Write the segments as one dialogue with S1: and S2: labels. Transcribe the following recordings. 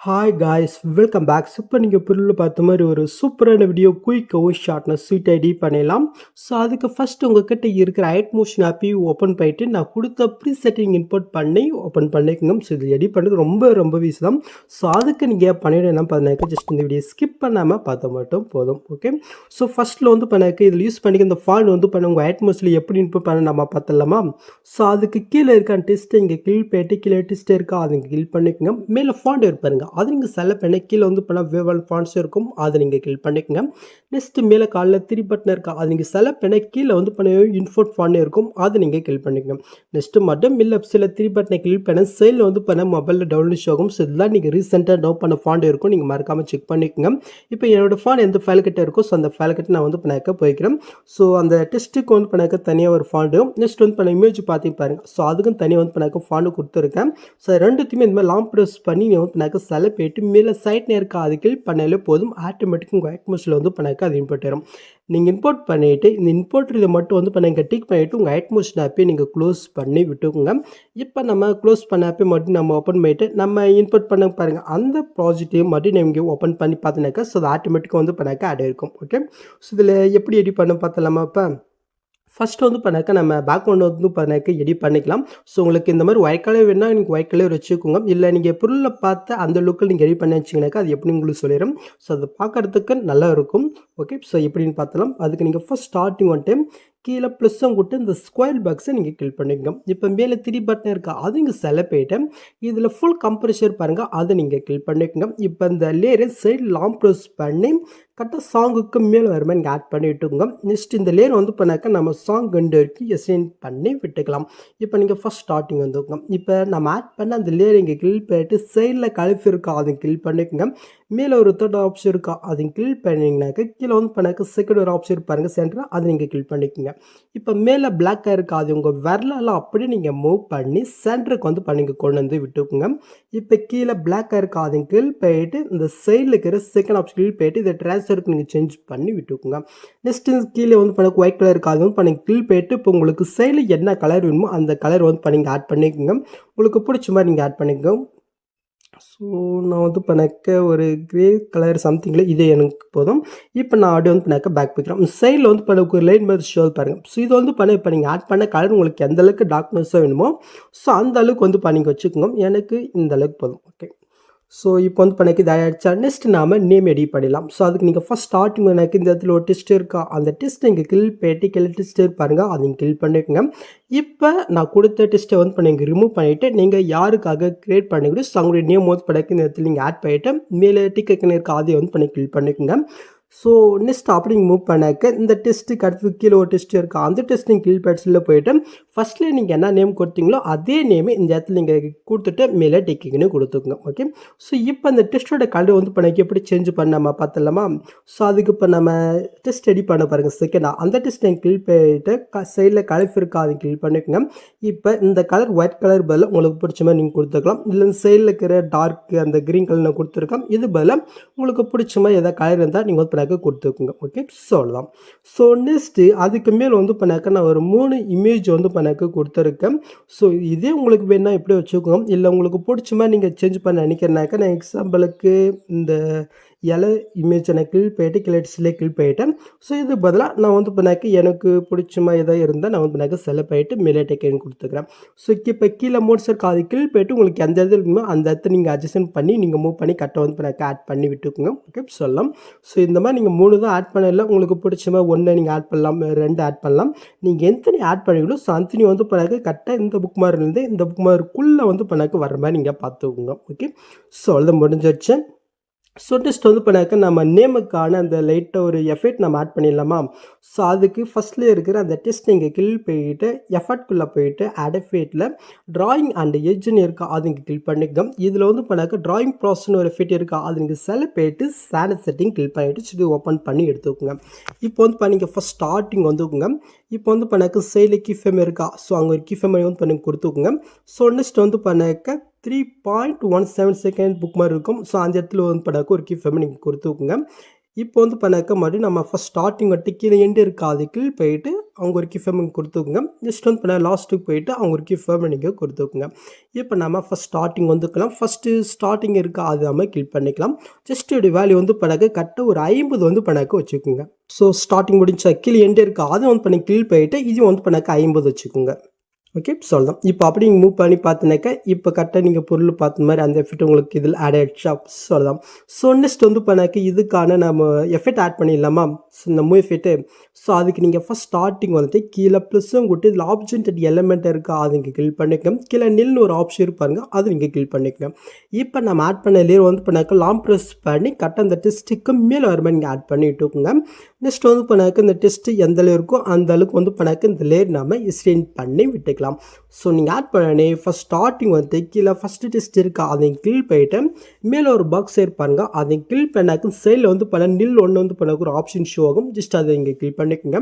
S1: Hi guys welcome back இப்போ நீங்கள் பொருள் பார்த்த மாதிரி ஒரு சூப்பரான வீடியோ குயிக்காகவும் ஷார்ட்னஸ் ஸ்வீட் ஐடி பண்ணிடலாம். ஸோ அதுக்கு ஃபஸ்ட் உங்ககிட்ட இருக்கிற ஐட் மோஷன் ஆப்பி ஓப்பன் பண்ணிட்டு நான் கொடுத்த ப்ரீ செட்டிங் இன்புட் பண்ணி ஓப்பன் பண்ணிக்கோங்க. ஸோ இது எடிட் பண்ணுறது ரொம்ப ரொம்ப ஈஸி தான். ஸோ அதுக்கு நீங்கள் பண்ணிவிட என்ன ஜஸ்ட் இந்த வீடியோ ஸ்கிப் பண்ணாமல் பார்த்தா மட்டும் போதும் ஓகே ஸோ ஃபஸ்ட்டில் வந்து பண்ணாக்க இதில் யூஸ் பண்ணிக்க இந்த ஃபாண்ட் வந்து பண்ண உங்கள் ஐட் மோஷனில் எப்படி இன்புட் பண்ண நம்ம பார்த்தலாமா ஸோ அதுக்கு கீழே இருக்க டெஸ்ட்டு இங்கே கில் போயிட்டு கீழே டெஸ்ட் இருக்கா அது இங்கே கில் பண்ணிக்கோங்க. மேலே ஃபாண்ட் இருப்பாருங்க அது நீங்கள் செலக்ட் பண்ணி கீழே வந்து பண்ணால் வேவல் ஃபான்ஸ் இருக்கும். அதை நீங்கள் கிளிக் பண்ணிக்கோங்க. நெக்ஸ்ட்டு மேலே காலில் த்ரீ பட்டன் இருக்கா அது நீங்கள் செலக்ட் பண்ண கீழே வந்து பண்ண இன்ஃபோட் ஃபான் இருக்கும். அதை நீங்கள் கிளிக் பண்ணிக்கோங்க. நெக்ஸ்ட்டு மட்டும் மில் சில த்ரீ பட்டனை கிளிக் பண்ண சைடில் வந்து பண்ண மொபைலில் டவுன்லோட் ஆகும். ஸோ இதெல்லாம் நீங்கள் ரீசெண்டாக டவுன் பண்ண ஃபாண்ட் இருக்கும். நீங்கள் மறக்காமல் செக் பண்ணிக்கோங்க. இப்போ என்னோடய ஃபான் எந்த ஃபைல் கிட்ட இருக்கோ ஸோ அந்த ஃபைல் கிட்ட நான் வந்து பண்ணாக்க போய்க்கிறேன். ஸோ அந்த டெஸ்ட்டுக்கு வந்து பண்ணாக்க தனியாக ஒரு ஃபாண்டு நெக்ஸ்ட் வந்து பண்ண இமேஜ் பார்த்து பாருங்க. ஸோ அதுக்கும் தனியாக வந்து பண்ணாக்க ஃபாண்டு கொடுத்துருக்கேன். ஸோ ரெண்டுத்தையுமே இந்த மாதிரி லாங் ப்ரெஸ் பண்ணி நீங்கள் வந்து பண்ணாக்க செலக்ட் போயிட்டு மேலே சைட் நேருக்கு அது கிளிக் பண்ணாலே போதும். ஆட்டோமேட்டிக் உங்கள் அட்மோஸில் வந்து பண்ணாக்க அது இம்போர்ட் வரும் நீங்கள் இம்போர்ட் பண்ணிவிட்டு இந்த இம்போர்ட் இதை மட்டும் வந்து பண்ண டிக் பண்ணிவிட்டு உங்கள் ஐட்மோஷன் ஆப்பே நீங்கள் க்ளோஸ் பண்ணி விட்டுக்கோங்க. இப்போ நம்ம க்ளோஸ் பண்ண ஆப்பே மட்டும் நம்ம ஓப்பன் பண்ணிவிட்டு நம்ம இன்புட் பண்ண பாருங்கள் அந்த ப்ராஜெக்டையும் மட்டும் நீங்கள் ஓப்பன் பண்ணி பார்த்தினாக்கா ஸோ அது ஆட்டோமேட்டிக்காக வந்து பண்ணாக்க ஆட் இருக்கும் ஓகே ஸோ இதில் எப்படி எடிட் பண்ண பார்த்தலாமா இப்போ ஃபஸ்ட்டு வந்து பண்ணாக்க நம்ம பேக்ரவுண்ட் வந்து பண்ணாக்க எடிட் பண்ணிக்கலாம். ஸோ உங்களுக்கு இந்த மாதிரி ஒயிட் கலர் வேணால் நீங்கள் ஒயிட் கலர் வச்சுக்கோங்க. இல்லை நீங்கள் பொருளில் பார்த்து அந்த லுக்கில் நீங்கள் எடிட் பண்ணி வச்சிங்கனாக்கா அது எப்படி உங்களுக்கு சொல்லிடும் ஸோ அதை பார்க்குறதுக்கு நல்லா இருக்கும். ஓகே ஸோ எப்படின்னு பார்த்தலாம் அதுக்கு நீங்கள் ஃபஸ்ட் ஸ்டார்டிங் ஒன் டைம் கீழே ப்ளஸ்ஸும் கொடுத்து இந்த ஸ்கொயர் பாக்ஸை நீங்கள் கிளிக் பண்ணிக்கோங்க. இப்போ மேலே த்ரீ பட்டன் இருக்கா அது இங்கே செலக்ட் போயிட்டு இதில் ஃபுல் கம்ப்ரெஷர் பாருங்கள் அதை நீங்கள் கிளிக் பண்ணிக்கோங்க. இப்போ இந்த லேயரை சைடு லாங் ப்ரெஸ் பண்ணி கரெக்டாக சாங்குக்கு மேலே வர நீங்கள் ஆட் பண்ணி விட்டுக்கோங்க நெக்ஸ்ட் இந்த லேயர் வந்து பண்ணாக்க நம்ம சாங் ரெண்டு வரைக்கும் எசைன் பண்ணி விட்டுக்கலாம். இப்போ நீங்கள் ஃபஸ்ட் ஸ்டார்டிங் வந்துக்கோங்க. இப்போ நம்ம ஆட் பண்ண அந்த லேயர் இங்கே கிளிக் பண்ணிட்டு சைடில் கழுப்பு இருக்கா அதை கிளிக் பண்ணிக்கோங்க. மேலே ஒரு தேர்ட் ஆப்ஷன் இருக்கா அதை கிளிக் பண்ணிங்கனாக்கா கீழே வந்து பண்ணாக்க செகண்ட் ஒரு ஆப்ஷன் பாருங்கள் சென்டராக அதை நீங்கள் கிளிக் பண்ணிக்கோங்க. இப்போ மேலே பிளாக்காக இருக்காது. உங்கள் விரலெல்லாம் அப்படியே நீங்கள் மூவ் பண்ணி சென்டருக்கு வந்து பண்ணிங்க கொண்டு வந்து விட்டுக்குங்க. இப்போ கீழே பிளாக்காக இருக்காது. கீழ் போயிட்டு இந்த சைடில் இருக்கிற செகண்ட் ஆப்ஷன் கீழ் போயிட்டு இதை ட்ரான்ஸ்ஃபருக்கு நீங்கள் சேஞ்ச் பண்ணி விட்டுக்குங்க. நெக்ஸ்ட் கீழே வந்து பண்ண ஒயிட் கலர் இருக்காது. வந்து பண்ணி கீழ் போயிட்டு இப்போ உங்களுக்கு சைடில் என்ன கலர் வேணுமோ அந்த கலர் வந்து பண்ணிங்க ஆட் பண்ணிக்கோங்க. உங்களுக்கு பிடிச்ச மாதிரி நீங்கள் ஆட் பண்ணிக்கோங்க. ஸோ நான் வந்து பண்ணாக்க ஒரு க்ரே கலர் சம்திங்கில் இது எனக்கு போதும். இப்போ நான் அப்படியே வந்து பண்ணாக்க பேக் போய்க்கிறேன் சைடில் வந்து பண்ண ஒரு லைன் மாதிரி ஷோ பாருங்கள் ஸோ இது வந்து பண்ண இப்போ நீங்கள் ஆட் பண்ண கலர் உங்களுக்கு எந்த அளவுக்கு டார்க்னஸாக வேணுமோ ஸோ அந்த அளவுக்கு வந்து பண்ணிங்க வச்சுக்கோங்க. எனக்கு இந்த அளவுக்கு போதும். ஓகே ஸோ இப்போ வந்து இப்போ எனக்கு இதாகிடுச்சா நெக்ஸ்ட் நாம் நேம் எடிட் பண்ணிடலாம். ஸோ அதுக்கு நீங்கள் ஃபஸ்ட் ஸ்டார்டிங் எனக்கு இந்த இடத்துல ஒரு டெஸ்ட் இருக்கா? அந்த டெஸ்ட் இங்கே கில் பேட்டி கில் டெஸ்ட் இருப்பாருங்க. அதை நீங்கள் கில் பண்ணிக்கோங்க. இப்போ நான் கொடுத்த டெஸ்ட்டை வந்து இப்போ இங்கே ரிமூவ் பண்ணிவிட்டு நீங்கள் யாருக்காக க்ரியேட் பண்ணிக்கிட்டு ஸோ அவங்களுடைய நேம் வந்து படைக்கு இந்த இடத்துல நீங்கள் ஆட் பண்ணிவிட்டு மேலே டிக்கெட் இருக்கா அதையும் வந்து பண்ணி கில் பண்ணிக்கோங்க. ஸோ நெக்ஸ்ட் அப்படி மூவ் பண்ணாக்க இந்த டெஸ்ட்டுக்கு அடுத்து கீழே ஒரு டெஸ்ட் இருக்கா? அந்த டெஸ்ட் நீங்கள் கீழ் பேட்ஸில் போயிட்டு ஃபஸ்ட்டில் நீங்கள் என்ன நேம் கொடுத்தீங்களோ அதே நேமே இந்த இடத்துல நீங்கள் கொடுத்துட்டு மேலே டெக்கிங்னு கொடுத்துக்கோங்க ஓகே ஸோ இப்போ அந்த டெஸ்ட்டோட கலர் வந்து பண்ணி எப்படி சேஞ்ச் பண்ண நம்ம பார்த்தலாமா ஸோ அதுக்கு இப்போ நம்ம டெஸ்ட் ரெடி பண்ண பாருங்கள் செகண்டாக அந்த டெஸ்ட் நீங்கள் கிளிக் பண்ணிட்டு க சைடில் கலர் இருக்கா அதை கிளிக் பண்ணிக்கோங்க. இப்போ இந்த கலர் ஒயிட் கலர் பதிலாக உங்களுக்கு பிடிச்ச மாதிரி நீங்கள் கொடுத்துக்கலாம். இல்லை இந்த சைடில் இருக்கிற டார்க் அந்த க்ரீன் கலர் நான் கொடுத்துருக்கேன். இது பதிலாக உங்களுக்கு பிடிச்ச மாதிரி எதாவது கலர் இருந்தால் நீங்கள் வந்து பண்ணாக்க கொடுத்துக்குங்க ஓகே ஸோ அவ்வளோதான் ஸோ நெக்ஸ்ட்டு அதுக்கு மேல் வந்து பண்ணாக்க நான் ஒரு மூணு இமேஜ் வந்து எனக்கு கொடுத்துருக்கேன். ஸோ இதே உங்களுக்கு வேணால் எப்படி வச்சுக்கோங்க. இல்லை உங்களுக்கு பிடிச்ச மாதிரி நீங்கள் சேஞ்ச் பண்ண நினைக்கிறனாக்கா நான் எக்ஸாம்பிளுக்கு இந்த இலை இமேஜ் எனக்கு கிளிக் போயிட்டு கிளட்ஸ்லேயே கிளிக் போயிட்டேன் ஸோ இது பதிலாக நான் வந்து பண்ணாக்க எனக்கு பிடிச்ச மாதிரி எதாவது இருந்தால் நான் வந்து பண்ணாக்க செலக்ட் பண்ணிட்டு மேலே டெக்கன் கொடுத்துக்கிறேன். ஸோ இப்போ கீழே மோட் சார் அது கிளிக் போயிட்டு உங்களுக்கு எந்த இடத்துல இருக்குமோ அந்த இடத்த நீங்கள் அட்ஜஸ்ட் பண்ணி நீங்கள் மூவ் பண்ணி கரெக்டாக வந்து பண்ணாக்க ஆட் பண்ணி விட்டுக்குங்க. ஓகே சொல்லலாம். ஸோ இந்த மாதிரி நீங்கள் மூணு தான் ஆட் பண்ணல உங்களுக்கு பிடிச்ச மாதிரி ஒன்று நீங்கள் ஆட் பண்ணலாம் ரெண்டு ஆட் பண்ணலாம். நீங்கள் எத்தனை ஆட் பண்ணிக்கணும் ஸோ அத்தனை வந்து பண்ணாக்க கரெக்டாக இந்த புக் மாதிரிலேருந்து இந்த புக் மாதிரிக்குள்ளே வந்து பண்ணாக்க வர மாதிரி நீங்கள் பார்த்துக்கோங்க. ஓகே ஸோ அவ்வளோதான் முடிஞ்சிருச்சு. ஸோ டெஸ்ட் வந்து பண்ணாக்க நம்ம நேமுக்கான அந்த லைட்டாக ஒரு எஃபெக்ட் நம்ம ஆட் பண்ணிடலாமா? ஸோ அதுக்கு ஃபஸ்ட்டில் இருக்கிற அந்த டெஸ்ட் நீங்கள் கில் போயிட்டு எஃபர்ட்குள்ளே போயிட்டு அடஃபேட்டில் ட்ராயிங் அண்ட் எஜ்ஜுன்னு இருக்கா அது நீங்கள் கில் பண்ணிக்கோங்க. இதில் வந்து பண்ணாக்க ட்ராயிங் ப்ராசஸ்னு ஒரு எஃபெக்ட் இருக்கா அது நீங்கள் செல போயிட்டு சேனல் செட்டிங் கில் பண்ணிவிட்டு சுற்றி ஓப்பன் பண்ணி எடுத்துக்கோங்க. இப்போ வந்து பண்ணிங்க ஃபஸ்ட் ஸ்டார்டிங் வந்துக்குங்க. இப்போ வந்து பண்ணாக்க சைடில் கிஃபெம் இருக்கா ஸோ அங்கே ஒரு கிஃபெம் வந்து பண்ணி கொடுத்துக்குங்க. ஸோ நெக்ஸ்ட் வந்து பண்ணாக்க three point one seven second book மாதிரி இருக்கும். ஸோ அந்த இடத்துல வந்து பண்ணாக்க ஒரு கீ ஃபேம் நீங்கள் கொடுத்துக்கோங்க இப்போ வந்து பண்ணாக்க மறுபடியும் நம்ம ஃபஸ்ட் ஸ்டார்டிங் வந்துட்டு கீழே எண்டு இருக்காது கீழ் போயிட்டு அவங்க ஒரு கிஃபேம் கொடுத்துக்குங்க ஜஸ்ட் வந்து பண்ண லாஸ்ட்டுக்கு போயிட்டு அவங்க ஒரு கிஃபேம் நீங்கள் கொடுத்துக்குங்க இப்போ நம்ம ஃபஸ்ட் ஸ்டார்டிங் வந்துக்கலாம். ஃபஸ்ட்டு ஸ்டார்டிங் இருக்கா அது நம்ம கிளிக் பண்ணிக்கலாம். ஜஸ்ட் இப்படி வேல்யூ வந்து பண்ணாக்க கரெக்டாக ஒரு ஐம்பது வந்து பண்ணாக்க வச்சுக்கோங்க. ஸோ ஸ்டார்டிங் முடிஞ்சா கீழே எண்டு இருக்கா அதை வந்து பண்ணி கீழ் போயிட்டு இது வந்து பண்ணாக்க ஐம்பது வச்சுக்கோங்க. ஓகே சொல்லலாம் இப்போ அப்படி நீங்கள் மூவ் பண்ணி பார்த்தினாக்கா இப்போ கரெக்டாக நீங்கள் பொருள் பார்த்த மாதிரி அந்த எஃபெக்ட் உங்களுக்கு இதில் ஆட் ஆகிடுச்சா சொல்லலாம் ஸோ நெக்ஸ்ட் வந்து பண்ணாக்க இதுக்கான நம்ம எஃபெக்ட் ஆட் பண்ணிடலாமா? ஸோ இந்த மூவ் எஃபெக்ட்டு ஸோ அதுக்கு நீங்கள் ஃபஸ்ட் ஸ்டார்டிங் வந்துட்டு கீழே ப்ளஸ்ஸும் கொடுத்து இதில் ஆப்ஷன்ட் எலமெண்ட் இருக்கா அது இங்கே கிளிக் பண்ணிக்கோங்க. கீழே நில்னு ஒரு ஆப்ஷன் இருப்பாருங்க அது நீங்கள் கிளிக் பண்ணிக்கோங்க. இப்போ நம்ம ஆட் பண்ண லேயர் வந்து பண்ணாக்க லாங் ப்ரெஸ் பண்ணி கரெக்டாக அந்த டெஸ்ட்டுக்கு மேலே வர மாதிரி நீங்கள் ஆட் பண்ணி விட்டுக்கோங்க. நெக்ஸ்ட் வந்து பண்ணாக்க இந்த டெஸ்ட்டு எந்த லேயர் இருக்கோ அந்த அளவுக்கு வந்து பண்ணாக்க இந்த லேயர் நம்ம எக்ஸ்டெண்ட் பண்ணி விட்டுக்கலாம். ஸோ நீங்கள் ஆட் பண்ணனே ஃபஸ்ட் ஸ்டார்டிங் வந்து கீழே ஃபஸ்ட்டு டெஸ்ட் இருக்கா அதை கிளிக் போயிட்டு மேலே ஒரு பாக்ஸ் இருப்பாருங்க அதை கிளிக் பண்ணாக்கும் சைடில் வந்து பண்ண நில் ஒன்று வந்து பண்ண ஒரு ஆப்ஷன் ஷோ ஆகும். ஜஸ்ட் அதை இங்கே கிளிக் பண்ணிக்கோங்க.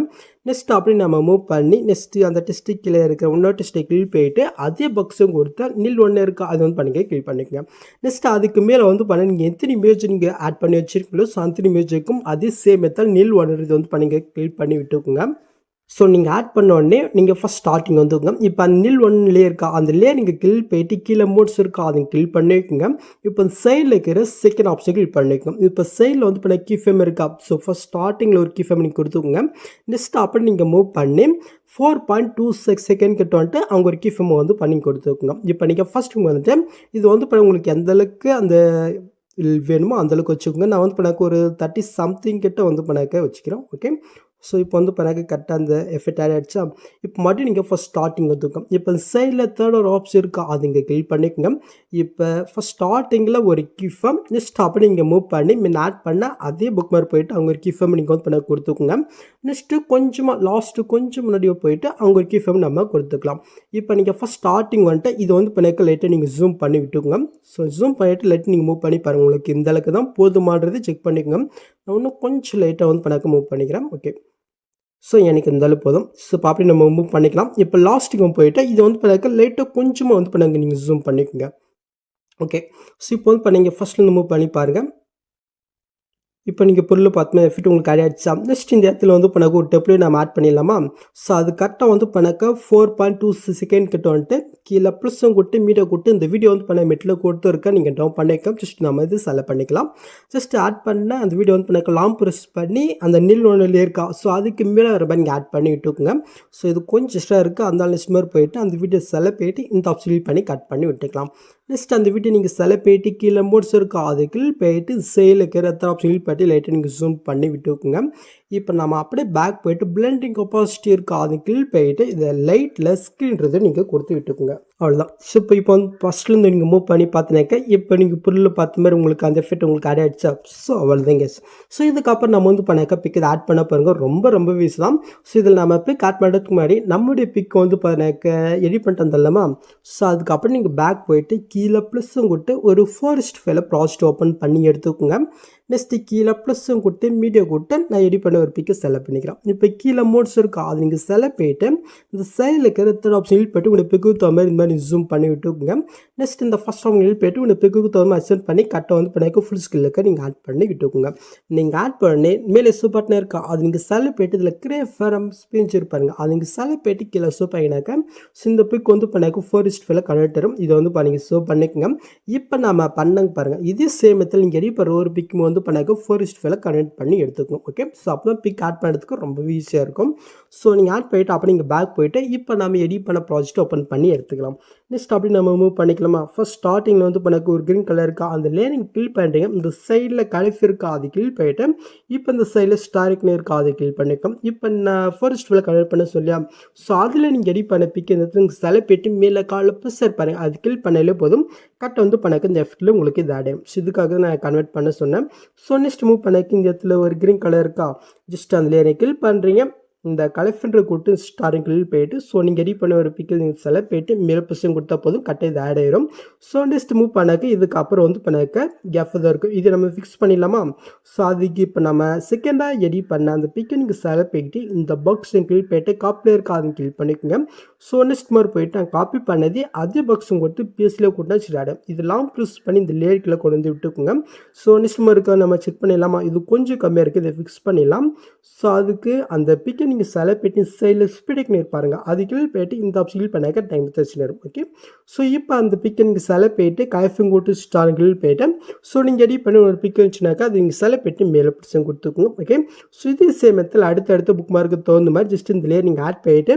S1: நெக்ஸ்ட் அப்படி நம்ம மூவ் பண்ணி நெக்ஸ்ட்டு அந்த டெஸ்ட்டு கீழே இருக்கிற இன்னொரு டெஸ்ட்டை கிளிக் போயிட்டு அதே பாக்ஸும் கொடுத்தா நில் ஒன்று இருக்கா அது வந்து பண்ணிக்க கிளிக் பண்ணிக்கோங்க. நெக்ஸ்ட் அதுக்கு மேலே வந்து பண்ண நீங்கள் எத்தனை இமேஜ் நீங்கள் ஆட் பண்ணி வச்சிருக்கீங்களோ ஸோ அத்தனை இமேஜுக்கும் அதே சேம் எத்தால் நில் ஒன்று இது வந்து பண்ணிங்க கிளிக் பண்ணி விட்டுக்கோங்க. ஸோ நீங்கள் ஆட் பண்ண உடனே நீங்கள் ஃபஸ்ட் ஸ்டார்டிங் வந்துங்க இப்போ அந்த நில் ஒன்லேயே இருக்கா அந்த லே நீங்கள் கில் போயிட்டு கீழே மோட்ஸ் இருக்கா அதை கில் பண்ணிக்கோங்க இப்போ சைடில் இருக்கிற செகண்ட் ஆப்ஷன் கிளிக் பண்ணிக்கோங்க இப்போ சைடில் வந்து இப்போ கீஃபேம் இருக்கா ஸோ ஃபஸ்ட் ஸ்டார்டிங்கில் ஒரு கீஃபேம் நீங்கள் கொடுத்துக்கோங்க. நெக்ஸ்ட் அப்படி நீங்கள் மூவ் பண்ணி four point two six second கிட்ட வந்துட்டு அவங்க ஒரு கீஃபேம் வந்து பண்ணி கொடுத்துக்கோங்க. இப்போ நீங்கள் ஃபஸ்ட் வந்துட்டு இது வந்து இப்போ உங்களுக்கு எந்தளவுக்கு அந்த வேணுமோ அந்தளவுக்கு வச்சுக்கோங்க. நான் வந்து இப்போ எனக்கு ஒரு தேர்ட்டி சம்திங் கிட்ட வந்து இப்போ எனக்கு வச்சுக்கிறேன் ஓகே ஸோ இப்போ வந்து பண்ணாக்க கரெக்டாக அந்த எஃபெக்ட் ஆட் ஆகிடுச்சா இப்போ மட்டும் நீங்கள் ஃபஸ்ட் ஸ்டார்டிங் வந்துருக்கோம் இப்போ சைடில் தேர்ட் ஒரு ஆப்ஷன் இருக்கா? அது இங்கே கிளிக் பண்ணிக்கோங்க. இப்போ ஃபஸ்ட் ஸ்டார்டிங்கில் ஒரு கிஃபம் நெக்ஸ்ட் அப்படி நீங்கள் மூவ் பண்ணி மீன் ஆட் பண்ண அதே புக் மாதிரி போயிட்டு அவங்க ஒரு கிஃபம் நீங்கள் வந்து பண்ண கொடுத்துக்கோங்க. நெக்ஸ்ட்டு கொஞ்சமாக லாஸ்ட்டு கொஞ்சம் முன்னாடியே போயிட்டு அவங்க ஒரு கிஃபம் நம்ம கொடுத்துக்கலாம். இப்போ நீங்கள் ஃபஸ்ட் ஸ்டார்டிங் வந்துட்டு இது வந்து பண்ணிக்க லைட்டாக நீங்கள் ஜூம் பண்ணி விட்டுக்கோங்க. ஸோ ஜூம் பண்ணிவிட்டு லைட்டு நீங்கள் மூவ் பண்ணி பாருங்கள் உங்களுக்கு இந்த அளவுக்கு தான் போதுமானது செக் பண்ணிக்கோங்க. நான் இன்னும் கொஞ்சம் லைட்டாக வந்து பண்ணாக்க மூவ் பண்ணிக்கிறேன். ஓகே ஸோ எனக்கு இருந்தாலும் போதும். ஸோ இப்போ அப்படி நம்ம மூவ் பண்ணிக்கலாம். இப்போ லாஸ்ட்டுக்கு போயிட்டு இது வந்து பண்ணாக்க லைட்டாக கொஞ்சமாக வந்து பண்ணாங்க நீங்கள் ஜூம் பண்ணிக்கோங்க. ஓகே ஸோ இப்போ வந்து பண்ணீங்க ஃபஸ்ட்லேருந்து மூவ் பண்ணி பாருங்கள் இப்போ நீங்கள் பொருள் பார்த்துமே எஃபெக்ட் உங்களுக்கு ஆட் ஆகிடுச்சா நெக்ஸ்ட் இந்த இடத்துல வந்து பண்ண ஒரு டெப்லேட் நம்ம ஆட் பண்ணிடலாமா? ஸோ அது கரெக்டாக வந்து பண்ணாக்க ஃபோர் பாயிண்ட் டூ செகண்ட் கிட்ட வந்துட்டு கீழே ப்ளஸும் கொடுத்து மீடியோ கொடுத்து இந்த வீடியோ வந்து பண்ண மெட்டில் கொடுத்து இருக்க நீங்கள் டவுன் பண்ணிக்கலாம் ஜஸ்ட் நம்ம இது செலக்ட் பண்ணிக்கலாம். ஜஸ்ட் ஆட் பண்ண அந்த வீடியோ வந்து பண்ணாக்க லாங் ப்ரெஸ் பண்ணி அந்த நில் ஒன்றில் இருக்கா? ஸோ அதுக்கு மேலே ரூபாய் நீங்கள் ஆட் பண்ணி விட்டுக்குங்க. ஸோ இது கொஞ்சம் எக்ஸ்ட்ரா இருக்குது அந்த லிஸ்ட் மாதிரி போயிட்டு அந்த வீடியோ செலக்ட் போயிட்டு இந்த ஆப்ஷன் பண்ணி கட் பண்ணி விட்டுக்கலாம். நெக்ஸ்ட் அந்த வீட்டை நீங்கள் சில பேட்டி கீழே மோட்ஸ் இருக்கும் அதுக்கு போயிட்டு சேலுக்கு ரத்த ஆப்ஷன் போயிட்டு லைட்டாக நீங்கள் ஜூம் பண்ணி விட்டுக்குங்க இப்போ நம்ம அப்படியே பேக் போயிட்டு பிளெண்டிங் கெப்பாசிட்டி இருக்குது அது கீழ் போயிட்டு இதை லைட்டில் ஸ்க்ரீன்றதை நீங்கள் கொடுத்து விட்டுக்குங்க. அவ்வளோதான் ஸோ இப்போ இப்போ வந்து ஃபஸ்ட்லேருந்து நீங்கள் மூவ் பண்ணி பார்த்தினாக்க இப்போ நீங்கள் புல்லில் பார்த்த மாதிரி உங்களுக்கு அந்த எஃபெக்ட் உங்களுக்கு ஆட் ஆகிடுச்சா ஸோ அவ்வளோதான் கேஸ் ஸோ இதுக்கப்புறம் நம்ம வந்து பண்ணாக்க பிக் இதை ஆட் பண்ண பாருங்க. ரொம்ப ரொம்ப வீஸ் தான். ஸோ இதில் நம்ம பிக் ஆட் பண்ணுறதுக்கு முன்னாடி நம்முடைய பிக் வந்து பார்த்தினாக்க எடிட் பண்ணிட்டு வந்தோம்மா ஸோ அதுக்கப்புறம் நீங்கள் பேக் போயிட்டு கீழே ப்ளஸ்ஸும் கொடுத்து ஒரு ஃபாரஸ்ட் ஃபைலை ப்ராஜெக்ட் ஓப்பன் பண்ணி எடுத்துக்கோங்க. நெக்ஸ்ட்டு கீழே ப்ளஸ்ஸும் கொடுத்து மீடியோ கொடுத்து நான் எடிட் பண்ண ஒரு பிக்கை செலக்ட் பண்ணிக்கிறேன். இப்போ கீழே மோட்ஸ் இருக்கா. அது நீங்கள் செலக்ட் போயிட்டு இந்த சைடில் இருக்கிற தேர்ட் ஆப்ஷன் போய்ட்டு உங்களுக்கு பிக்கு தகுந்த மாதிரி இந்த மாதிரி ஜூம் பண்ணி விட்டுக்குங்க. நெக்ஸ்ட் இந்த ஃபஸ்ட் ஆப்ஷன் போய்ட்டு உங்களுக்கு பிக்கு தகுந்த மாதிரி அசென்ட் பண்ணி கட்டை வந்து பண்ணி ஃபுல் ஸ்கில்லுக்கு நீங்கள் ஆட் பண்ணி விட்டுக்குங்க. நீங்கள் ஆட் பண்ணி மேலே சூப்பர்ட்னே இருக்கா. அது நீங்கள் செலக்ட் போயிட்டு இதில் கிரே ஃபரம் ஸ்பீஞ்ச் இருப்பாருங்க அது நீங்கள் செலக்ட் போயிட்டு கீழே சூப்பர் பண்ணினாக்க ஸோ இந்த பிக் வந்து பண்ணாக்க ஃபோரிஸ்ட் ஃபீலில் கனெக்ட் தரும். இதை வந்து நீங்கள் சூப் பண்ணிக்கோங்க. இப்போ நம்ம பண்ணங்க பாருங்கள் இதே சேமத்தில் நீங்கள் எடி பண்ணுற ஒரு பிக்கும் வந்து பண்ணாக்க ஃபோரிஸ்ட் ஃபீல கனெக்ட் பண்ணி எடுத்துக்கணும் ஓகே ஸோ அப்போ தான் பிக் ஆட் பண்ணுறதுக்கு ரொம்ப ஈஸியாக இருக்கும். ஸோ நீங்கள் ஆட் பண்ணிவிட்டு அப்போ நீங்கள் பேக் போயிட்டு இப்போ நம்ம எடிட் பண்ண ப்ராஜெக்ட் ஓப்பன் பண்ணி எடுத்துக்கலாம். நெக்ஸ்ட் அப்படி நம்ம மூவ் பண்ணிக்கலாமா? ஃபர்ஸ்ட் ஸ்டார்டிங்கில் வந்து பண்ணக்கு ஒரு க்ரீன் கலர் இருக்கா? அந்த லேனிங் கில் பண்ணுறீங்க இந்த சைடில் கழிப்பு இருக்கா? அது கில் பண்ணிட்டு இப்போ இந்த சைடில் ஸ்டாரிக்னு இருக்கா? அது கில் பண்ணிக்கோம் இப்போ நான் ஃபர்ஸ்ட் ஃபுல்லாக கலர் பண்ண சொல்லியா? ஸோ அதில் நீங்கள் எடி பண்ண பிக் இந்த இடத்துல செலப்பேட்டு மேலே காலில் ப்ரெஷர் பாருங்கள் அது கில் பண்ணாலே போதும். கட் வந்து பண்ணக்கு இந்த எஃபெக்டில் உங்களுக்கு இது அடையும் ஸோ இதுக்காக நான் கன்வெர்ட் பண்ண சொன்னேன். ஸோ நெக்ஸ்ட் மூவ் பண்ணக்கு இந்த இடத்துல ஒரு க்ரீன் கலர் இருக்கா? ஜஸ்ட் அந்த லேனை கில் பண்ணுறீங்க இந்த கலெக்ஷன்ற கொடுத்து ஸ்டாரிங்களில் போயிட்டு ஸோ நீங்கள் ரெடி பண்ண ஒரு பிக்கில் நீங்கள் செல போயிட்டு மேல் பர்சன் கொடுத்தா போதும் கட்டை இது ஆட் ஆயிரும். ஸோ நெக்ஸ்ட் மூவ் பண்ணாக்க இதுக்கப்புறம் வந்து பண்ணாக்க கேப் தான் இருக்கும். இது நம்ம ஃபிக்ஸ் பண்ணிடலாமா? ஸோ அதுக்கு இப்போ நம்ம செகண்டாக எடி பண்ண அந்த பிக்கை நீங்கள் செல போயிட்டு இந்த பாக்ஸ் கிளில் போயிட்டு காப்பில் இருக்க அதை கிளிக் பண்ணிக்கோங்க. ஸோ நெக்ஸ்ட் மாதிரி போயிட்டு நான் காப்பி பண்ணது அதே பாக்ஸும் கொடுத்து பிஎஸ்சியில் கொண்டு சரியாடு இது லாங் ப்ரெஸ் பண்ணி இந்த லேயர்க்கில் கொண்டு வந்து விட்டுக்குங்க. ஸோ நெக்ஸ்ட் மாதிரி இருக்க நம்ம செக் பண்ணிடலாமா? இது கொஞ்சம் கம்மியாக இருக்குது இதை ஃபிக்ஸ் பண்ணிடலாம். ஸோ அதுக்கு அந்த பிக்கை நீங்கள் சில பண்ணி சைடில் ஸ்பீடுக்கு பாருங்கள் அது கீழே போயிட்டு இந்த ஆப்ஷன் பண்ணாக்க டைம் தச்சு நேரம் ஓகே ஸோ இப்போ அந்த பிக்கை நீங்கள் சில போயிட்டு காய்ஃபிங் கூட்டு ஸ்டார் கீழ் போயிட்டு ஸோ நீங்கள் எடிட் பண்ணி ஒரு பிக் இருந்துச்சுனாக்கா அது நீங்கள் சில பெட்டி மேலே பிடிச்சி கொடுத்துக்கோங்க. ஓகே ஸோ இதே சேமத்தில் அடுத்தடுத்த புக் மார்க்கு தகுந்த மாதிரி ஜஸ்ட் இந்த லேயர் நீங்கள் ஆட் பண்ணிவிட்டு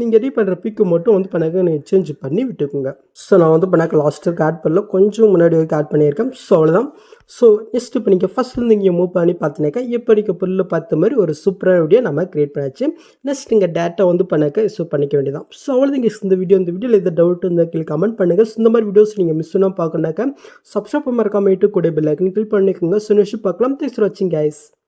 S1: நீங்கள் எடிட் பண்ணுற பிக்கு மட்டும் வந்து பண்ணாக்க நீங்கள் சேஞ்ச் பண்ணி விட்டுக்குங்க. ஸோ நான் வந்து பண்ணாக்க லாஸ்ட்டுக்கு ஆட் பண்ணல. கொஞ்சம் முன்னாடி வரைக்கும் ஆட் பண்ணியிருக்கேன். ஸோ அவ்வளோதான் ஸோ நெக்ஸ்ட் இப்போ நீங்கள் ஃபஸ்ட்லேருந்து இங்கே மூவ் பண்ணி பார்த்தினாக்கா இப்போ நீங்கள் புல்ல பார்த்த மாதிரி ஒரு சூப்பரான வீடியோ நம்ம கிரியேட் பண்ணியாச்சு நெக்ஸ்ட் நீங்கள் டேட்டா வந்து பண்ணாக்க ஸோ பண்ணிக்க வேண்டியதான் ஸோ அவ்வளோதான் guys. இந்த வீடியோ இந்த வீடியோவில் எதாவது டவுட் இருந்தால் கீழே கமெண்ட் பண்ணுங்கள் ஸோ இந்த மாதிரி வீடியோஸ் நீங்கள் மிஸ் பண்ணால் பார்க்கணுனாக்கா சப்ஸ்கிரைப் மறக்காம கூட பெல் ஐக்கன் கிளிக் பண்ணிக்கோங்க. ஸோ நெக்ஸ்ட் பார்க்கலாம். தேங்க்ஸ் ஃபார் வாட்சிங் கைஸ்